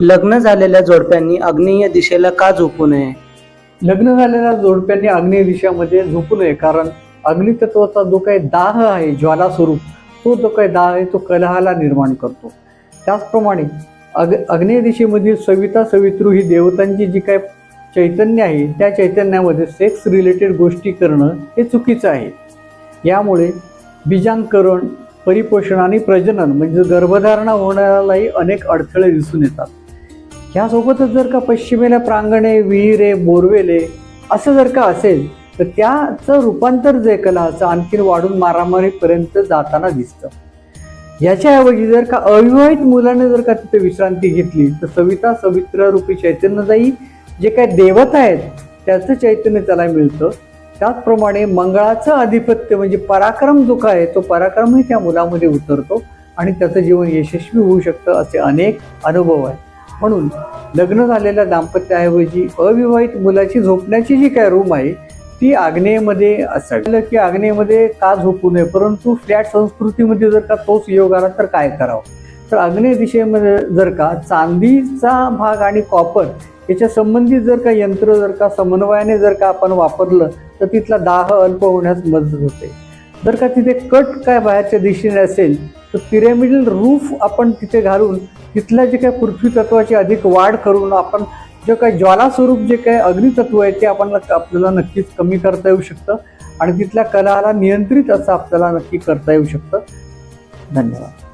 लग्न झालेल्या जोडप्यांनी आग्नेय दिशेला का झोपू नये? लग्न झालेल्या जोडप्यांनी आग्नेय दिशामध्ये झोपू नये कारण अग्नितत्वाचा जो काही दाह आहे ज्वाला स्वरूप तो जो काही दाह आहे तो कलहाला निर्माण करतो. त्याचप्रमाणे अग अग्नेय दिशेमधील सविता सवितृ ही देवतांची जी काय चैतन्य आहे त्या चैतन्यामध्ये सेक्स रिलेटेड गोष्टी करणं हे चुकीचं आहे. यामुळे बीजांकरण परिपोषण आणि प्रजनन म्हणजे गर्भधारणा होण्यालाही अनेक अडथळे दिसून येतात. ह्यासोबतच जर का पश्चिमेला प्रांगणे विहिरे बोरवेले असं जर का असेल तर त्याचं रूपांतर जे कलाचं आणखीन वाढून मारामारीपर्यंत जाताना दिसतं. याच्याऐवजी जर का अविवाहित मुलाने जर का तिथे विश्रांती घेतली तर सविता सवित्र रूपी चैतन्यदायी जे काही देवता आहेत त्याचं चैतन्य त्याला मिळतं. त्याचप्रमाणे मंगळाचं आधिपत्य म्हणजे पराक्रम जो काय आहे तो पराक्रमही त्या मुलामध्ये उतरतो आणि त्याचं जीवन यशस्वी होऊ शकतं असे अनेक अनुभव आहेत. म्हणून लग्न झालेल्या दाम्पत्याऐवजी अविवाहित मुलाची झोपण्याची जी काय रूम आहे ती आग्नेयमध्ये असं की आग्नेयमध्ये का झोपू नये? परंतु फ्लॅट संस्कृतीमध्ये जर का तोच योग आला तर काय करावं? तर आग्नेय दिशेमध्ये जर का चांदीचा भाग आणि कॉपर याच्या संबंधित जर का यंत्र जर का समन्वयाने जर का आपण वापरलं तर तिथला दाह अल्प होण्यास मदत होते. जर का तिथे कट काय बाहेरच्या दिशेने असेल तर पिरॅमिडल रूफ आपण तिथे घालून तिथल्या जे काय पृथ्वी तत्वाची अधिक वाढ करून आपण जे काही ज्वालास्वरूप जे काही अग्नितत्व आहे ते आपण आपल्याला नक्कीच कमी करता येऊ शकतं आणि तिथल्या कलाला नियंत्रित असं आपल्याला नक्की करता येऊ शकतं. धन्यवाद.